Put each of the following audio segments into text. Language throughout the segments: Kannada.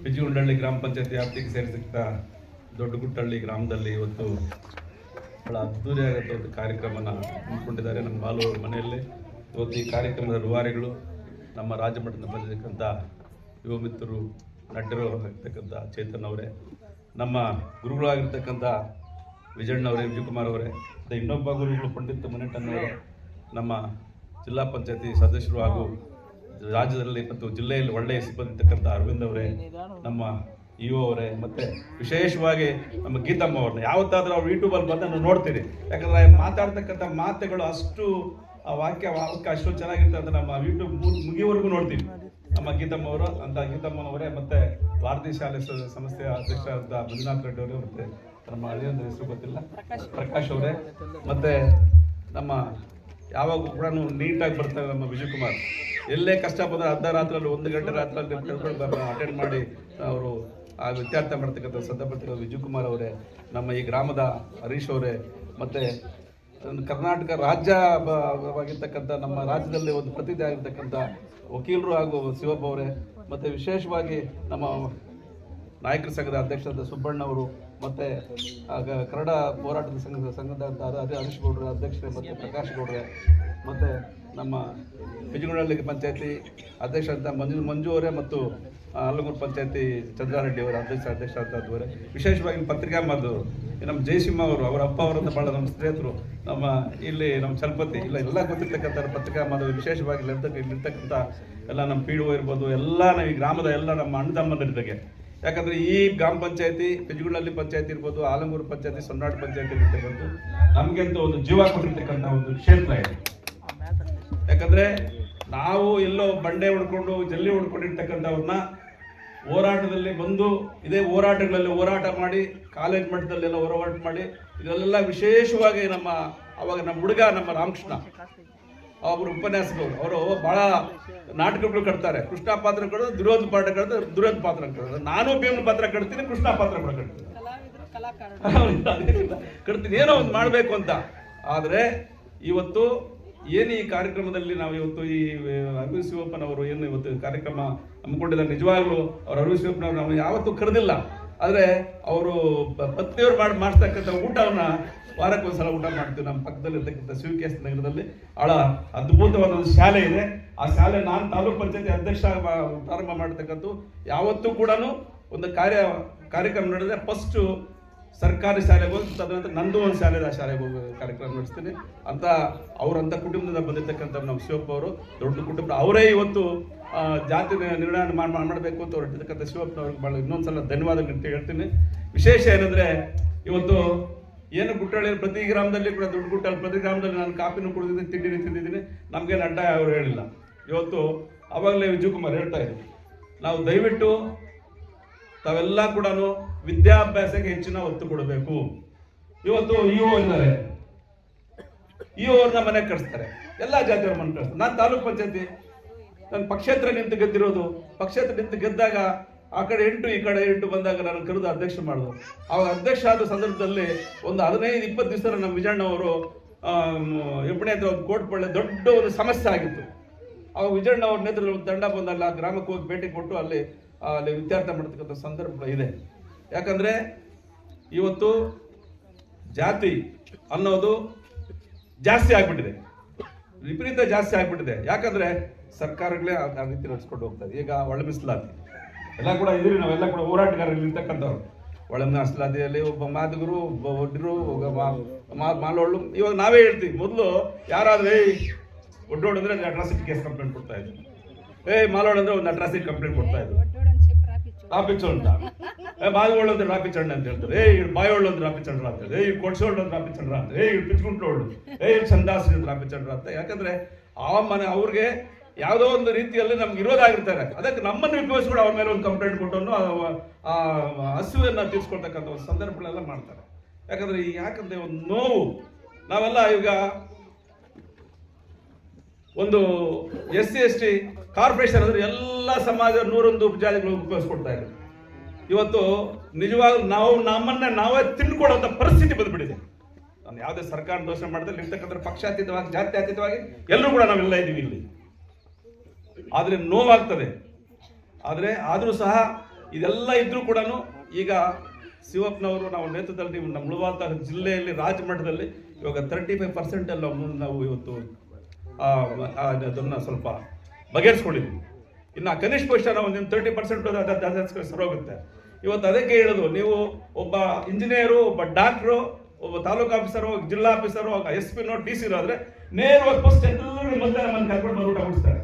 ಬಿಜಿಗುಂಡಳ್ಳಿ ಗ್ರಾಮ ಪಂಚಾಯತಿ ವ್ಯಾಪ್ತಿಗೆ ಸೇರಿಸಿದ ದೊಡ್ಡಗುಟ್ಟಳ್ಳಿ ಗ್ರಾಮದಲ್ಲಿ ಇವತ್ತು ಬಹಳ ಅದ್ದೂರಿಯಾಗಂಥ ಒಂದು ಕಾರ್ಯಕ್ರಮನ ಹಮ್ಮಿಕೊಂಡಿದ್ದಾರೆ ನಮ್ಮ ಬಾಲು ಮನೆಯಲ್ಲಿ. ಇವತ್ತು ಈ ಕಾರ್ಯಕ್ರಮದ ರೂವಾರಿಗಳು ನಮ್ಮ ರಾಜ್ಯ ಮಟ್ಟದ ಬಂದಿರತಕ್ಕಂಥ ಯುವ ಮಿತ್ರರು, ನಟರು ಆಗಿರ್ತಕ್ಕಂಥ ಚೇತನ್ ಅವರೇ, ನಮ್ಮ ಗುರುಗಳಾಗಿರ್ತಕ್ಕಂಥ ವಿಜಯಣ್ಣವರೇ ವಿಜಯಕುಮಾರ್ ಅವರೇ, ಮತ್ತು ಇನ್ನೊಬ್ಬ ಗುರುಗಳು ಪಂಡಿತ್ ಮನೆಟನ್ನವರೇ ನಮ್ಮ ಜಿಲ್ಲಾ ಪಂಚಾಯತಿ ಸದಸ್ಯರು ಹಾಗೂ ರಾಜ್ಯದಲ್ಲಿ ಮತ್ತು ಜಿಲ್ಲೆಯಲ್ಲಿ ಒಳ್ಳೆಯ ಸಿಬ್ಬಂದಿರ್ತಕ್ಕಂಥ ಅರವಿಂದ್ ಅವರೇ, ನಮ್ಮ ಇಒ ಅವರೇ, ಮತ್ತೆ ವಿಶೇಷವಾಗಿ ನಮ್ಮ ಗೀತಮ್ಮ ಅವ್ರನ್ನ. ಯಾವತ್ತಾದ್ರೂ ಅವ್ರು ಯೂಟ್ಯೂಬಲ್ಲಿ ಬಂದು ನಾನು ನೋಡ್ತೀನಿ ಯಾಕಂದ್ರೆ ಮಾತಾಡ್ತಕ್ಕಂಥ ಮಾತುಗಳು ಅಷ್ಟು, ಆ ವಾಕ್ಯ ವಾಕ್ಯ ಅಷ್ಟು ಚೆನ್ನಾಗಿರ್ತದೆ ಅಂತ ನಮ್ಮ ಯೂಟ್ಯೂಬ್ ಮುಗಿಯವರೆಗೂ ನೋಡ್ತೀವಿ. ನಮ್ಮ ಗೀತಮ್ಮ ಅವರು, ಅಂತ ಗೀತಮ್ಮನವರೇ, ಮತ್ತೆ ಭಾರತೀಯ ಶಾಲೆ ಸಂಸ್ಥೆಯ ಅಧ್ಯಕ್ಷರಾದ ಮಂಜುನಾಥ್ ರೆಡ್ಡಿ ಅವರು, ಮತ್ತೆ ನಮ್ಮ ಒಂದು ಹೆಸರು ಗೊತ್ತಿಲ್ಲ. ಪ್ರಕಾಶ್ ಅವರೇ. ಮತ್ತೆ ನಮ್ಮ ಯಾವಾಗ ಕೂಡ ನೀಟಾಗಿ ಬರ್ತಾರೆ ನಮ್ಮ ವಿಜಯಕುಮಾರ್. ಎಲ್ಲೇ ಕಷ್ಟ ಬಂದ್ರೆ ಅರ್ಧ ರಾತ್ರಿಯಲ್ಲಿ ಒಂದು ಗಂಟೆ ರಾತ್ರಿಯಲ್ಲಿ ಅಟೆಂಡ್ ಮಾಡಿ ಅವರು ಆ ವಿದ್ಯಾರ್ಥಿ ಮಾಡ್ತಕ್ಕಂಥ ಸಂದರ್ಭದಲ್ಲಿ ವಿಜಯಕುಮಾರ್ ಅವರೇ, ನಮ್ಮ ಈ ಗ್ರಾಮದ ಹರೀಶ್ ಅವರೇ, ಮತ್ತೆ ಕರ್ನಾಟಕ ರಾಜ್ಯ ಆಗಿರ್ತಕ್ಕಂಥ ನಮ್ಮ ರಾಜ್ಯದಲ್ಲಿ ಒಂದು ಪ್ರತಿನಿಧಿ ಆಗಿರ್ತಕ್ಕಂಥ ವಕೀಲರು ಹಾಗೂ ಶಿವಪ್ಪ ಅವರೇ, ಮತ್ತೆ ವಿಶೇಷವಾಗಿ ನಮ್ಮ ನಾಯಕರ ಸಂಘದ ಅಧ್ಯಕ್ಷರಾದ ಸುಬ್ಬಣ್ಣ ಅವರು ಮತ್ತೆ ಕನ್ನಡ ಹೋರಾಟದ ಸಂಘದ ಸಂಘದ ಹರೀಶ್ ಗೌಡ್ರ ಅಧ್ಯಕ್ಷರೇ ಮತ್ತೆ ಪ್ರಕಾಶ್ ಗೌಡ್ರೆ, ಮತ್ತೆ ನಮ್ಮ ಬಿಜಗುಂಡಳ್ಳಿ ಪಂಚಾಯತಿ ಅಧ್ಯಕ್ಷ ಅಂತ ಮಂಜು ಮಂಜು ಅವರೇ ಮತ್ತು ಅಲ್ಲಗೂರು ಪಂಚಾಯತಿ ಚಂದ್ರಾರೆಡ್ಡಿ ಅವರ ಅಧ್ಯಕ್ಷ ಅಧ್ಯಕ್ಷ ವಿಶೇಷವಾಗಿ ಪತ್ರಿಕಾ ಈ ನಮ್ಮ ಜಯಸಿಂಹ ಅವರು, ಅವರ ಅಪ್ಪ ಅವರಂತ ಭಾಳ ನಮ್ಮ ಸ್ನೇಹಿತರು, ನಮ್ಮ ಇಲ್ಲಿ ನಮ್ಮ ಚಲಪತಿ, ಇಲ್ಲ ಎಲ್ಲ ಗೊತ್ತಿರ್ತಕ್ಕಂಥ ಪತ್ರಿಕಾ ಮಾದು ವಿಶೇಷವಾಗಿ ಇಲ್ಲಿರ್ತಕ್ಕ ಇಲ್ಲಿರ್ತಕ್ಕಂಥ ಎಲ್ಲ ನಮ್ಮ ಪಿ ಡಿ ಇರ್ಬೋದು, ಎಲ್ಲ ನಾವು ಈ ಗ್ರಾಮದ ಎಲ್ಲ ನಮ್ಮ ಅಣ್ಣತಮ್ಮಂದಿರಿಗೆ ಯಾಕಂದ್ರೆ ಈ ಗ್ರಾಮ ಪಂಚಾಯತಿ ಪಿಜುಗುಳ್ಳಲ್ಲಿ ಪಂಚಾಯತಿ ಇರ್ಬೋದು, ಆಲಂಗೂರು ಪಂಚಾಯತಿ ಸೊನ್ನಾಡು ಪಂಚಾಯತಿ ಇರ್ತಕ್ಕಂಥ ನಮ್ಗೆಂತ ಒಂದು ಜೀವ ಕೊಟ್ಟಿರ್ತಕ್ಕಂಥ ಒಂದು ಕ್ಷೇತ್ರ ಇದೆ. ಯಾಕಂದ್ರೆ ನಾವು ಎಲ್ಲೋ ಬಂಡೆ ಹೊಡ್ಕೊಂಡು, ಜಲ್ಲಿ ಹೊಡ್ಕೊಂಡಿರ್ತಕ್ಕಂಥವ್ರನ್ನ ಹೋರಾಟದಲ್ಲಿ ಬಂದು, ಇದೇ ಹೋರಾಟಗಳಲ್ಲಿ ಹೋರಾಟ ಮಾಡಿ ಕಾಲೇಜ್ ಮಟ್ಟದಲ್ಲೆಲ್ಲ ಹೋರಾಟ ಮಾಡಿ, ಇದರಲ್ಲೆಲ್ಲ ವಿಶೇಷವಾಗಿ ನಮ್ಮ, ಅವಾಗ ನಮ್ಮ ಹುಡುಗ ನಮ್ಮ ರಾಮಕೃಷ್ಣ. ಅವರು ಉಪನ್ಯಾಸಗಳು. ಅವರು ಬಹಳ ನಾಟಕಗಳು ಕಟ್ತಾರೆ. ಕೃಷ್ಣ ಪಾತ್ರ ಕಡೋದು ದುರೋಧ ಪಾತ್ರ ಕಡೋದು ದುರೋಧ ಪಾತ್ರ ಕಡೋದು ನಾನು ಭೀಮನ ಪಾತ್ರ ಕಟ್ತೀನಿ ಕೃಷ್ಣ ಪಾತ್ರ ಕೂಡ ಕಟ್ತೀನಿ ಕಟ್ತೀನಿ. ಏನೋ ಒಂದು ಮಾಡಬೇಕು ಅಂತ. ಆದರೆ ಇವತ್ತು ಏನು ಈ ಕಾರ್ಯಕ್ರಮದಲ್ಲಿ ನಾವು ಇವತ್ತು ಈ ಅರವಿಂದ್ ಶಿವಪ್ಪನವರು ಏನು ಇವತ್ತು ಕಾರ್ಯಕ್ರಮ ಹಮ್ಮಿಕೊಂಡಿದ್ದಾರೆ ನಿಜವಾಗ್ಲೂ ಅವ್ರು ಅರವಿಂದ್ ಶಿವಪ್ಪನವ್ರು ನಾವು ಯಾವತ್ತೂ ಕರೆದಿಲ್ಲ. ಆದರೆ ಅವರು ಪತ್ನಿಯವರು ಮಾಡಿ ಮಾಡ್ತಕ್ಕಂಥ ಊಟವನ್ನ ವಾರಕ್ಕೆ ಊಟ ಮಾಡ್ತೀವಿ. ನಮ್ಮ ಪಕ್ಕದಲ್ಲಿ ಇರ್ತಕ್ಕಂಥ ಶಿವಕೇಶ್ ನಗರದಲ್ಲಿ. ಬಹಳ ಅದ್ಭುತವಾದ ಒಂದು ಶಾಲೆ ಇದೆ. ಆ ಶಾಲೆ ನಾನು ತಾಲೂಕ್ ಪಂಚಾಯತಿ ಅಧ್ಯಕ್ಷ ಪ್ರಾರಂಭ ಮಾಡ್ತಕ್ಕಂಥ ಯಾವತ್ತೂ ಕೂಡ ಒಂದು ಕಾರ್ಯ, ಕಾರ್ಯಕ್ರಮ ನಡೆದ್ರೆ ಫಸ್ಟು ಸರ್ಕಾರಿ ಶಾಲೆಗೆ ಹೋಗಿ, ತದನಂತರ ನಂದು ಒಂದು ಶಾಲೆ ಆ ಶಾಲೆಗೆ ಹೋಗಿ ಕಾರ್ಯಕ್ರಮ ನಡೆಸ್ತೀನಿ. ಅಂತ ಅವರಂಥ ಕುಟುಂಬದಿಂದ ಬಂದಿರ್ತಕ್ಕಂಥ ನಮ್ಮ ಶಿವಪ್ಪ ಅವರು, ದೊಡ್ಡ ಕುಟುಂಬ. ಅವರೇ ಇವತ್ತು ಜಾತಿ ನಿರ್ಣಯ ಮಾಡ್- ಮಾಡ್- ಮಾಡಬೇಕು ಅಂತ ಹೊರಟಿರ್ತಕ್ಕಂಥ ಶಿವಪ್ಪನವ್ರಿಗೆ ಭಾಳ ಇನ್ನೊಂದ್ಸಲ ಧನ್ಯವಾದಗಳು ಅಂತ ಹೇಳ್ತೀನಿ. ವಿಶೇಷ ಏನಂದ್ರೆ ಇವತ್ತು ಏನು ಗುಟ್ಟಳ್ಳಿ ಪ್ರತಿ ಗ್ರಾಮದಲ್ಲಿ ಕೂಡ ದುಡ್ಡು ಗುಟ್ಟಲ್ಲಿ ಪ್ರತಿ ಗ್ರಾಮದಲ್ಲಿ ನಾನು ಕಾಪಿನೂ ಕುಡಿದಿದ್ದೀನಿ, ತಿಂಡಿನೂ ತಿಂದಿದ್ದೀನಿ. ನಮಗೇನು ಅಡ್ಡ ಅವರು ಹೇಳಿಲ್ಲ. ಇವತ್ತು ಅವಾಗಲೇ ವಿಜಯಕುಮಾರ್ ಹೇಳ್ತಾ ಇದ್ರು, ನಾವು ದಯವಿಟ್ಟು ತಾವೆಲ್ಲ ಕೂಡ ವಿದ್ಯಾಭ್ಯಾಸಕ್ಕೆ ಹೆಚ್ಚಿನ ಒತ್ತು ಕೊಡಬೇಕು. ಇವತ್ತು ಇಒ ಇದ್ದಾರೆ. ಇಒ ಅವ್ರನ್ನ ಮನೆಗೆ ಕಳಿಸ್ತಾರೆ ಎಲ್ಲ ಜಾತಿಯವ್ರ ಮನೆ ಕಳಿಸ್ತಾರೆ ನಾನು ತಾಲೂಕ್ ಪಂಚಾಯತಿ ನನ್ನ ಪಕ್ಷೇತ್ರ ನಿಂತು ಗೆದ್ದಿರೋದು, ಪಕ್ಷೇತ್ರ ನಿಂತು ಗೆದ್ದಾಗ ಆ ಕಡೆ ಎಂಟು, ಈ ಕಡೆ ಎಂಟು ಬಂದಾಗ ನಾನು ಕರೆದು ಅಧ್ಯಕ್ಷ ಮಾಡಿದ್ರು ಅವಾಗ ಅಧ್ಯಕ್ಷ ಆದ ಸಂದರ್ಭದಲ್ಲಿ ಒಂದು ಹದಿನೈದು, ಇಪ್ಪತ್ತು ದಿವಸ ನಮ್ಮ ವಿಜಯಣ್ಣ ಅವರು ಎಬ್ಬಣೆ ಹತ್ರ ಒಂದು ಕೋಟ್ ಪಳ್ಳೆ ದೊಡ್ಡ ಒಂದು ಸಮಸ್ಯೆ ಆಗಿತ್ತು. ಅವಾಗ ವಿಜಯಣ್ಣ ಅವ್ರ ನೇತೃತ್ವದಲ್ಲಿ ಒಂದು ತಂಡ ಬಂದಲ್ಲ ಆ ಗ್ರಾಮಕ್ಕೆ ಹೋಗಿ ಭೇಟಿ ಕೊಟ್ಟು ಅಲ್ಲಿ ಅಲ್ಲಿ ವಿದ್ಯಾರ್ಥಿ ಮಾಡ್ತಕ್ಕಂಥ ಸಂದರ್ಭ ಇದೆ. ಯಾಕಂದ್ರೆ ಇವತ್ತು ಜಾತಿ ಅನ್ನೋದು ಜಾಸ್ತಿ ಆಗಿಬಿಟ್ಟಿದೆ. ವಿಪರೀತ ಜಾಸ್ತಿ ಆಗಿಬಿಟ್ಟಿದೆ. ಯಾಕಂದ್ರೆ ಸರ್ಕಾರಗಳೇ ಆ ರೀತಿ ನಡೆಸ್ಕೊಂಡು ಹೋಗ್ತದೆ ಈಗ ಒಳ ಎಲ್ಲ ಕೂಡ ಇದ್ರಿ, ನಾವೆಲ್ಲ ಕೂಡ ಹೋರಾಟಗಾರರಲ್ಲಿ ಇರ್ತಕ್ಕಂಥವ್ರು. ಒಳ ಅಸ್ಲಾದಿಯಲ್ಲಿ ಒಬ್ಬ ಮಾದಿಗರು, ಒಬ್ಬ ಒಡ್ರು ಮಾ- ಮಾಲೋಳು ಇವಾಗ ನಾವೇ ಹೇಳ್ತೀವಿ, ಮೊದಲು ಯಾರಾದ್ರೆ, ಏಯ್ ಒಡ್ಡೋಡು ಅಂದ್ರೆ ಅಟ್ರಾಸಿಟಿ ಕೇಸ್ ಕಂಪ್ಲೇಂಟ್ ಕೊಡ್ತಾ ಇದ್ರು. ಏಯ್ ಮಾಲೋಳು ಅಂದ್ರೆ ಒಂದು ಅಟ್ರಾಸಿಟಿ ಕಂಪ್ಲೇಂಟ್ ಕೊಡ್ತಾ ಇದ್ರು. ಟ್ರಾಫಿಕ್ ಚಂಡ ಏ ಬಾಯಿಗಳು ಅಂದ್ರೆ ಟ್ರಾಫಿಕ್ ಚಂಡ ಅಂತ ಹೇಳ್ತಾರೆ. ಏ ಇವ್ರು ಬಾಯೋಳು ಅಂದ್ರೆ ಟ್ರಾಫಿಕ್ ಚಂಡ್ರ ಅಂತ ಹೇಳ್ತಾರೆ. ಏ ಇವ್ರು ಕೊಡ್ಸೋಳು ಅಂದ್ರೆ ಟ್ರಾಫಿಕ್ ಚಂಡ್ರ ಅಂತ. ಏ ಇವ್ರು ಪಿಚ್ಕೊಂಡ್ರೋಳು ಏ ಇವ್ರು ಚಂದಾಸಿ ಟ್ರಾಫಿಕ್ ಚಂಡ್ರ ಅಂತ. ಯಾಕಂದ್ರೆ, ಆ ಮನೆ ಅವ್ರಿಗೆ ಯಾವುದೋ ಒಂದು ರೀತಿಯಲ್ಲಿ ನಮ್ಗೆ ಇರೋದಾಗಿರ್ತಾರೆ ಅದಕ್ಕೆ ನಮ್ಮನ್ನು ಉಪಯೋಗಿಸ್ಕೊಂಡು ಅವ್ರ ಮೇಲೆ ಒಂದು ಕಂಪ್ಲೇಂಟ್ ಕೊಟ್ಟು ಆ ಹಸುವನ್ನ ತೀರ್ಸ್ಕೊಳ್ತಕ್ಕಂಥ ಒಂದು ಸಂದರ್ಭಗಳೆಲ್ಲ ಮಾಡ್ತಾರೆ. ಯಾಕಂದ್ರೆ ಯಾಕಂದ್ರೆ ಒಂದು ನೋವು. ನಾವೆಲ್ಲ ಈಗ ಒಂದು S C, S T, corporation ಅಂದ್ರೆ ಎಲ್ಲ ಸಮಾಜ ನೂರೊಂದು ಉಪಜಾತಿಗಳು ಉಪಯೋಗಿಸ್ಕೊಡ್ತಾ ಇದ್ದಾರೆ. ಇವತ್ತು ನಿಜವಾಗ್ಲೂ ನಾವು ನಮ್ಮನ್ನ ನಾವೇ ತಿಂದ್ಕೊಳ್ಳುವಂತ ಪರಿಸ್ಥಿತಿ ಬಂದ್ಬಿಟ್ಟಿದೆ. ನಾನು ಯಾವುದೇ ಸರ್ಕಾರ ದೋಷಣೆ ಮಾಡಿದ್ರೆ ಇರ್ತಕ್ಕಂಥ ಪಕ್ಷಾತೀತವಾಗಿ, ಜಾತ್ಯಾತೀತವಾಗಿ ಎಲ್ಲರೂ ಕೂಡ ನಾವೆಲ್ಲ ಇದ್ದೀವಿ ಇಲ್ಲಿ. ಆದ್ರೆ ನೋವಾಗ್ತದೆ. ಆದರೆ ಆದರೂ ಸಹ ಇದೆಲ್ಲ ಇದ್ರೂ ಕೂಡ ಈಗ ಶಿವಪ್ಪನವರು ನಾವು ನೇತೃತ್ವದಲ್ಲಿ ನಮ್ಮ ಮುಳಬಾಲ್ ಜಿಲ್ಲೆಯಲ್ಲಿ ರಾಜಮಠದಲ್ಲಿ ಇವಾಗ ತರ್ಟಿ ಫೈವ್ ಪರ್ಸೆಂಟ್ ಎಲ್ಲ ನಾವು ಇವತ್ತು ಅದನ್ನು ಸ್ವಲ್ಪ ಬಗೆಹರಿಸ್ಕೊಂಡಿದ್ವಿ. ಇನ್ನು ಕನಿಷ್ಠ ಪಕ್ಷ ನಾವು ಒಂದು ತರ್ಟಿ ಪರ್ಸೆಂಟ್ ಸರೋಗುತ್ತೆ ಇವತ್ತು ಅದಕ್ಕೆ ಹೇಳೋದು, ನೀವು ಒಬ್ಬ ಇಂಜಿನಿಯರು ಒಬ್ಬ ಡಾಕ್ಟ್ರು ಒಬ್ಬ ತಾಲೂಕು ಆಫೀಸರು ಜಿಲ್ಲಾ officer S P no D C ಆದ್ರೆ ನೇರವಾಗಿ ಫಸ್ಟ್ ಎಲ್ಲರೂ ಮಧ್ಯಾಹ್ನ ಮಂದಿ ಕರ್ಕೊಂಡು ಬಂದು ಊಟ ಮುಗಿಸ್ತಾರೆ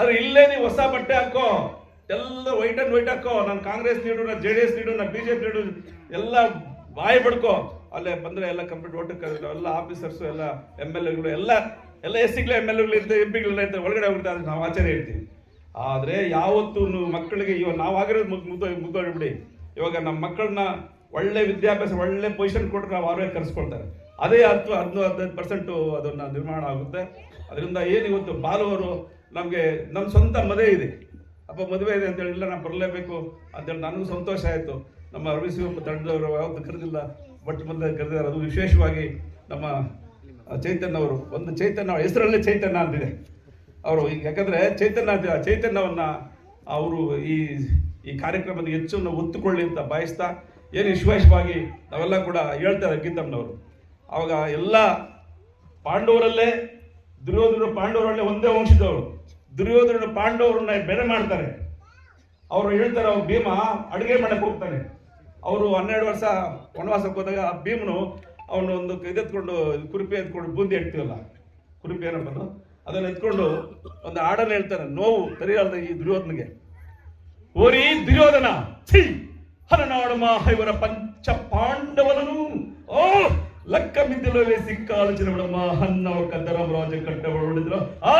ಆದ್ರೆ ಇಲ್ಲೇ ನೀವು ಹೊಸ ಬಟ್ಟೆ ಹಾಕೋ. ಎಲ್ಲ ವೈಟ್ ಅಂಡ್ ವೈಟ್ ಹಾಕೋ. ನಾನು ಕಾಂಗ್ರೆಸ್ ನೀಡು, ನಾನು ಜೆ ಡಿ ಎಸ್ ನೀಡು, ನಾನು ಬಿಜೆಪಿ ನೀಡು, ಎಲ್ಲ ಬಾಯಿ ಬಡ್ಕೋ. ಅಲ್ಲೇ ಬಂದ್ರೆ ಎಲ್ಲ ಕಂಪ್ಲೀಟ್ ಓಟಕ್ಕೆ ಎಲ್ಲ ಆಫೀಸರ್ಸ್, ಎಲ್ಲ ಎಂ ಎಲ್ ಎಗಳು, ಎಲ್ಲ ಎಲ್ಲ ಎಸ್ ಸಿಗ್ಲೇ ಎಂ ಎಲ್ ಎಗಳು ಇರ್ತದೆ ಎಂ ಪಿಗಳು ಇರ್ತದೆ ಒಳಗಡೆ ಹೋಗ್ತಾ ಅಂತ ನಾವು ಆಚಾರ್ಯ ಹೇಳ್ತೀವಿ. ಆದ್ರೆ ಯಾವತ್ತೂ ಮಕ್ಕಳಿಗೆ, ಇವಾಗ ನಾವು ಆಗಿರೋದು ಮುಗ್ ಮುಗ್ದು ಮುಗ್ದೋಗ್ಬಿಡಿ ಇವಾಗ ನಮ್ಮ ಮಕ್ಕಳನ್ನ ಒಳ್ಳೆ ವಿದ್ಯಾಭ್ಯಾಸ, ಒಳ್ಳೆ ಪೊಸಿಷನ್ ಕೊಟ್ಟರೆ ನಾವು ಅವರೇ ಕರೆಸ್ಕೊಳ್ತಾರೆ. ಅದೇ ಹತ್ತು, ಹದಿನೈದು ಹದಿನೈದು ಪರ್ಸೆಂಟು ಅದನ್ನ ನಿರ್ಮಾಣ ಆಗುತ್ತೆ. ಅದರಿಂದ ಏನು ಇವತ್ತು ಬಾಲುವರು ನಮಗೆ ನಮ್ಮ ಸ್ವಂತ ಮದುವೆ ಇದೆ. ಅಪ್ಪ, ಮದುವೆ ಇದೆ ಅಂತೇಳಿ, ಇಲ್ಲ, ನಾನು ಬರಲೇಬೇಕು ಅಂತೇಳಿ ನನಗೂ ಸಂತೋಷ ಆಯಿತು. ನಮ್ಮ ರವಿ ಸಿಂಹ ತಂಡದವರು ಯಾವತ್ತೂ ಕರೆದಿಲ್ಲ, ಬಟ್ ಮುಂದೆ ಕರೆದಿದ್ದಾರೆ. ಅದು ವಿಶೇಷವಾಗಿ ನಮ್ಮ ಚೈತನ್ಯ ಅವರು. ಒಂದು ಚೈತನ್ಯ, ಹೆಸರಲ್ಲೇ ಚೈತನ್ಯ ಅಂತಿದೆ. ಅವರು ಈಗ ಯಾಕಂದರೆ ಚೈತನ್ಯ, ಚೈತನ್ಯವನ್ನು ಅವರು ಈ ಈ ಕಾರ್ಯಕ್ರಮದ ಹೆಚ್ಚನ್ನು ಒತ್ತುಕೊಳ್ಳಿ ಅಂತ ಬಯಸ್ತಾ, ಏನು ವಿಶ್ವಾಸವಾಗಿ ನಾವೆಲ್ಲ ಕೂಡ ಹೇಳ್ತಾರೆ ಗೀತಮ್ಮನವರು. ಆವಾಗ ಎಲ್ಲ ಪಾಂಡವರಲ್ಲೇ ದುರ್ಯೋಧನ ಪಾಂಡವರಲ್ಲೇ ಒಂದೇ ವಂಶದವರು. ದುರ್ಯೋಧನ ಪಾಂಡವರನ್ನ ಬೆರೆ ಮಾಡ್ತಾರೆ. ಅವರು ಹೇಳ್ತಾರೆ, ಅವ್ರು ಭೀಮ ಅಡುಗೆ ಮಾಡಕ್ಕೆ ಹೋಗ್ತಾನೆ. ಅವರು ಹನ್ನೆರಡು ವರ್ಷ ವನವಾಸಕ್ಕೆ ಹೋದಾಗ ಆ ಭೀಮನು ಅವನು ಒಂದು ಇದೆತ್ಕೊಂಡು ಕುರುಪಿ ಎತ್ಕೊಂಡು ಬೂಂದಿ ಇಡ್ತೀವಲ್ಲ ಕುರುಪಿ ಏನಪ್ಪ ಅದನ್ನು ಎತ್ಕೊಂಡು ಒಂದು ಹಾಡನ್ನು ಹೇಳ್ತಾನೆ, ನೋವು ತರಿಯಲ್ದ ಈ ದುರ್ಯೋಧನಿಗೆ. ಓರಿ ದುರ್ಯೋಧನ, ಛೀ! ಹರನಾಡು ಇವರ ಪಂಚ ಪಾಂಡವರನು ಓ! ಲಕ್ಕ ಮಿದ್ದಿಲವೇ ಸಿಕ್ಕಾಲೋಚನೆಗಳಮ್ಮ ಹನ್ನ ಕದ್ದರಮರಾಜ ರಾಜ ಹೊಡೆದ್ರು ಆ!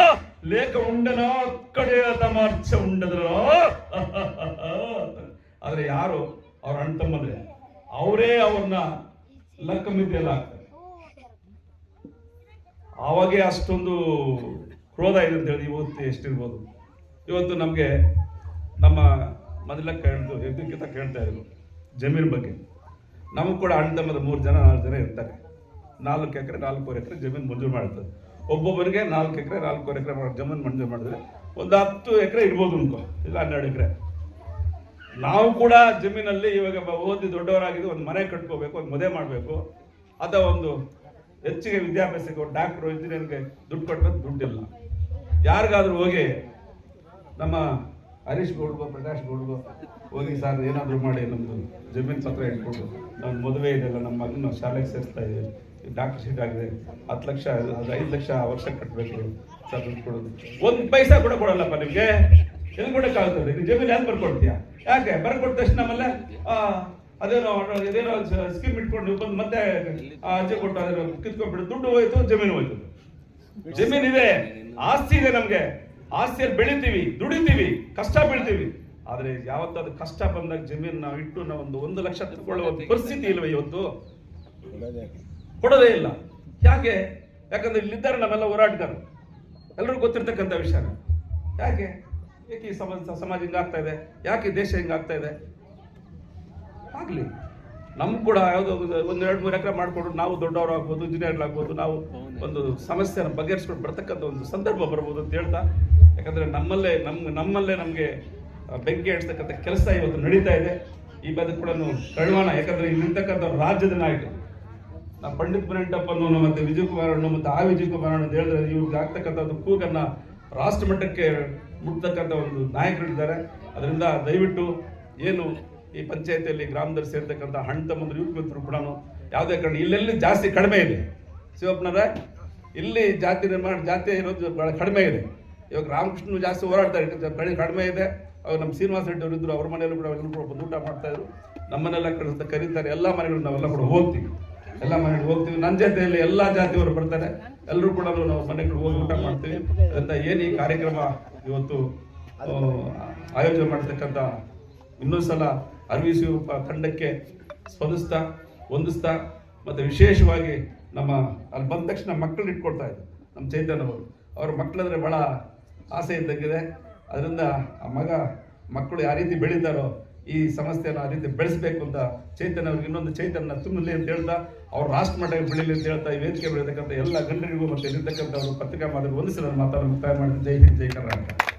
ಲೇಖ ಉಂಡನೋ ಕಡೆಯ ತಮಾರ್ಚ ಉಂಡದ್ರ. ಆದ್ರೆ ಯಾರು? ಅವ್ರ ತಮ್ಮಂದ್ರೆ ಅವರೇ ಅವ್ರನ್ನ ಲಕ್ಕ ಮಿದ್ದೆಲ್ಲ ಹಾಕ್ತಾರೆ. ಆವಾಗೇ ಅಷ್ಟೊಂದು ಕ್ರೋಧ ಇದೆ ಅಂತ ಹೇಳಿ ಇವತ್ತು ಎಷ್ಟಿರ್ಬೋದು. ಇವತ್ತು ನಮಗೆ ನಮ್ಮ ಮೊದಲ ಕೇಳ್ದು ಎದ್ದಕ್ಕಿಂತ ಕೇಳ್ತಾ ಇದ್ರು ಜಮೀನ್ ಬಗ್ಗೆ. ನಮಗೂ ಕೂಡ ಅಣ್ಣ ತಮ್ಮದ ಮೂರು ಜನ, ನಾಲ್ಕು ಜನ ಇರ್ತಾರೆ. ನಾಲ್ಕು ಎಕರೆ, ನಾಲ್ಕೂವರೆ ಎಕರೆ ಜಮೀನು ಮಂಜೂರು ಮಾಡ್ತದೆ ಒಬ್ಬೊಬ್ಬರಿಗೆ ನಾಲ್ಕು ಎಕರೆ, ನಾಲ್ಕೂವರೆ ಎಕರೆ ಜಮೀನು ಮಂಜೂರು ಮಾಡಿದ್ರೆ ಒಂದು ಹತ್ತು ಎಕರೆ ಇರ್ಬೋದು ಅನ್ಕೋ, ಇಲ್ಲ ಹನ್ನೆರಡು ಎಕರೆ. ನಾವು ಕೂಡ ಜಮೀನಲ್ಲಿ ಇವಾಗ ಓದಿ ದೊಡ್ಡವರಾಗಿದ್ದು ಒಂದು ಮನೆ ಕಟ್ಕೋಬೇಕು, ಒಂದು ಮದುವೆ ಮಾಡಬೇಕು ಅಥವಾ ಒಂದು ಹೆಚ್ಚಿಗೆ ವಿದ್ಯಾಭ್ಯಾಸಕ್ಕೆ ಒಂದು ಡಾಕ್ಟ್ರು, ಇಂಜಿನಿಯರ್ಗೆ ದುಡ್ಡು ಕಟ್ಬೇಕು ದುಡ್ಡಿಲ್ಲ. ಯಾರಿಗಾದ್ರೂ ಹೋಗಿ ನಮ್ಮ ಹರೀಶ್ ಗೌಡ್ಗೋ, ಪ್ರಕಾಶ್ ಗೌಡ್ಗೋ ಹೋಗಿ ಸರ್, ಏನಾದರೂ ಮಾಡಿ ನಮ್ಮದು ಜಮೀನು ಪತ್ರ ಇಟ್ಕೊಂಡು ನಮ್ಮ ಮದುವೆ ಇದೆಲ್ಲ ನಮ್ಮ ಮಗನ ಶಾಲೆಗೆ ಸೇರಿಸ್ತಾ ಇದ್ದೀವಿ ಡಾಕ್ಟರ್ ಸೀಟ್ ಆಗಿದೆ. ಹತ್ತು ಲಕ್ಷ ಐದು ಲಕ್ಷ ವರ್ಷ ಕಟ್ಟಬೇಕು ಸರ್, ದುಡ್ಡು ಕೊಡೋದು. ಒಂದು ಪೈಸಾ ಕೂಡ ಕೊಡಲ್ಲಪ್ಪ ನಿಮಗೆ. ಎಲ್ಲಿ ಕೊಡೋಕ್ಕಾಗ್ತದೆ? ನೀವು ಜಮೀನು ಯಾಕೆ ಬರ್ಕೊಡ್ತೀಯಾ? ಯಾಕೆ? ಬರ್ಕೊಟ್ಟ ತಕ್ಷಣ ಆಮೇಲೆ ಅದೇನೋ ಇದೇನೋ ಸ್ಕೀಮ್ ಇಟ್ಕೊಂಡು ಬಂದು ಮತ್ತೆ ಅಜ್ಜೆ ಕೊಟ್ಟು ಅದೇನೋ ಕಿತ್ಕೊಂಡ್ಬಿಟ್ಟು ದುಡ್ಡು ಹೋಯ್ತು, ಜಮೀನು ಹೋಯ್ತು. ಜಮೀನ್ ಇದೆ. ಆಸ್ತಿ ಇದೆ ನಮ್ಗೆ. ಆಸ್ತಿಯಲ್ಲಿ ಬೆಳಿತೀವಿ, ದುಡಿತೀವಿ, ಕಷ್ಟ ಬೀಳ್ತೀವಿ. ಆದ್ರೆ ಯಾವತ್ತಾದ್ರೂ ಕಷ್ಟ ಬಂದಾಗ ಜಮೀನ್ ನಾವು ಇಟ್ಟು ನಾವು ಒಂದು ಒಂದು ಲಕ್ಷ ತಿಳ್ಕೊಳ್ಳೋ ಪರಿಸ್ಥಿತಿ ಇಲ್ವ ಇವತ್ತು? ಕೊಡೋದೇ ಇಲ್ಲ. ಯಾಕೆ? ಯಾಕಂದ್ರೆ ಇಲ್ಲಿದ್ದಾರೆ ನಮ್ಮೆಲ್ಲ ಹೋರಾಟಗಾರರು ಎಲ್ಲರಿಗೂ ಗೊತ್ತಿರ್ತಕ್ಕಂಥ ವಿಷಯ ಯಾಕೆ? ಯಾಕೆ ಈ ಸಮಾಜ ಸಮಾಜ ಹಿಂಗಾಗ್ತಾ ಇದೆ? ಯಾಕೆ ದೇಶ ಹಿಂಗಾಗ್ತಾ ಇದೆ? ಆಗಲಿ. ನಮ್ ಕೂಡ ಯಾವುದೋ ಒಂದು- ಎರಡು ಮೂರು ಎಕರೆ ಮಾಡಿಕೊಂಡು ನಾವು ದೊಡ್ಡವರು ಆಗ್ಬೋದು ಇಂಜಿನಿಯರ್ ಆಗ್ಬೋದು ನಾವು ಒಂದು ಸಮಸ್ಯೆನ ಬಗೆಹರಿಸ್ಕೊಂಡು ಬರ್ತಕ್ಕಂಥ ಒಂದು ಸಂದರ್ಭ ಬರ್ಬೋದು ಅಂತ ಹೇಳ್ತಾ, ಯಾಕಂದ್ರೆ ನಮ್ಮಲ್ಲೇ ನಮ್ಮ ನಮ್ಮಲ್ಲೇ ನಮಗೆ ಬೆಂಕಿ ಹಚ್ತಕ್ಕಂಥ ಕೆಲಸ ಇವತ್ತು ನಡೀತಾ ಇದೆ. ಈ ಬದುಕು ಕೂಡ ಕಳುವಾಣ, ಯಾಕಂದ್ರೆ ಇಲ್ಲಿರ್ತಕ್ಕಂಥ ರಾಜ್ಯದ ನಾಯಕರು. ನಾ ಪಂಡಿತ್ ಪುರಂಟಪ್ಪನ್ನು ಮತ್ತೆ ವಿಜಯ್ ಅಣ್ಣ ಮತ್ತೆ ಆ ವಿಜಯ್ ಕುಮಾರ್ ಅಂತ ಹೇಳಿದ್ರೆ ಇವ್ರಿಗೆ ಆಗ್ತಕ್ಕಂಥ ಒಂದು ಕೂಗನ್ನ ರಾಷ್ಟ್ರ ಮಟ್ಟಕ್ಕೆ ಮುಟ್ತಕ್ಕಂಥ ಒಂದು ನಾಯಕರಿದ್ದಾರೆ. ಅದರಿಂದ ದಯವಿಟ್ಟು ಏನು ಈ ಪಂಚಾಯತಿಯಲ್ಲಿ ಗ್ರಾಮದಲ್ಲಿ ಸೇರ್ತಕ್ಕಂಥ ಹಣ್ಣು ತಮ್ಮಂದ್ರೆ ಮಿತ್ರರು ಕೂಡ ಯಾವುದೇ ಕಾರಣ ಇಲ್ಲೆಲ್ಲಿ ಜಾಸ್ತಿ ಕಡಿಮೆ ಇದೆ. ಶಿವಪ್ಪನವರೇ, ಇಲ್ಲಿ ಜಾತಿ ನಿರ್ಮಾಣ, ಜಾತಿ ಇರೋದು ಬಹಳ ಕಡಿಮೆ ಇದೆ. ಇವಾಗ ರಾಮಕೃಷ್ಣ ಜಾಸ್ತಿ ಹೋರಾಡ್ತಾರೆ ಕಡಿಮೆ ಇದೆ. ಅವಾಗ ನಮ್ಮ ಶ್ರೀನಿವಾಸ ರೆಡ್ಡಿ ಅವರು ಇದ್ದರು ಅವ್ರ ಮನೆಯಲ್ಲೂ ಕೂಡ ಎಲ್ಲರೂ ಕೂಡ ಬಂದು ಊಟ ಮಾಡ್ತಾಯಿದ್ರು ನಮ್ಮನೆಲ್ಲ ಕರೀತಾರೆ, ಎಲ್ಲ ಮನೆಗಳು ನಾವೆಲ್ಲ ಕೂಡ ಹೋಗ್ತೀವಿ. ಎಲ್ಲ ಮನೆಗೆ ಹೋಗ್ತೀವಿ. ನನ್ನ ಜೊತೆಯಲ್ಲಿ ಎಲ್ಲ ಜಾತಿಯವರು ಬರ್ತಾರೆ. ಎಲ್ಲರೂ ಕೂಡ ನಾವು ಮನೆಗಳು ಹೋಗಿ ಊಟ ಮಾಡ್ತೀವಿ. ಅದರಿಂದ ಏನು ಈ ಕಾರ್ಯಕ್ರಮ ಇವತ್ತು ಆಯೋಜನೆ ಮಾಡ್ತಕ್ಕಂಥ ಇನ್ನೊಂದು ಸಲ ಅರವಿ ಶಿವಪ್ಪ ತಂಡಕ್ಕೆ ಸ್ಪಂದಿಸ್ತಾ ಹೊಂದಿಸ್ತಾ ಮತ್ತು ವಿಶೇಷವಾಗಿ ನಮ್ಮ, ಅಲ್ಲಿ ಬಂದ ತಕ್ಷಣ ಮಕ್ಕಳು ಇಟ್ಕೊಡ್ತಾ ಇದ್ರು. ನಮ್ಮ ಚೈತನ್ಯ ಅವರು. ಅವ್ರ ಮಕ್ಕಳಂದ್ರೆ ಭಾಳ ಆಸೆ ಇದ್ದಂಗಿದೆ. ಅದರಿಂದ ಆ ಮಗ, ಮಕ್ಕಳು ಯಾವ ರೀತಿ ಬೆಳೀತಾರೋ ಈ ಸಮಸ್ಯೆನ ಆ ರೀತಿ ಬೆಳೆಸಬೇಕು ಅಂತ ಚೈತನ್ಯ ಅವ್ರಿಗೆ ಇನ್ನೊಂದು ಚೈತನ್ಯ ತುಂಬಲಿ ಅಂತ ಹೇಳ್ತಾ, ಅವ್ರು ರಾಷ್ಟ್ರ ಮಟ್ಟಕ್ಕೆ ಬೆಳೀಲಿ ಅಂತ ಹೇಳ್ತಾ, ಈ ವೇದಿಕೆ ಬೆಳೀತಕ್ಕಂಥ ಎಲ್ಲ ಗಂಡರಿಗೂ ಮತ್ತೆ ಇಲ್ಲಿರ್ತಕ್ಕಂಥ ಅವರು ಪತ್ರಿಕಾ ಮಾಧ್ಯಮ ಒಂದಿಸಿ ನಾನು ಮಾತಾಡಲು ಮುಕ್ತಾಯ ಮಾಡಿದ ಜೈ ಹಿಂದ್, ಜೈ ಕರ್ನಾಟಕ.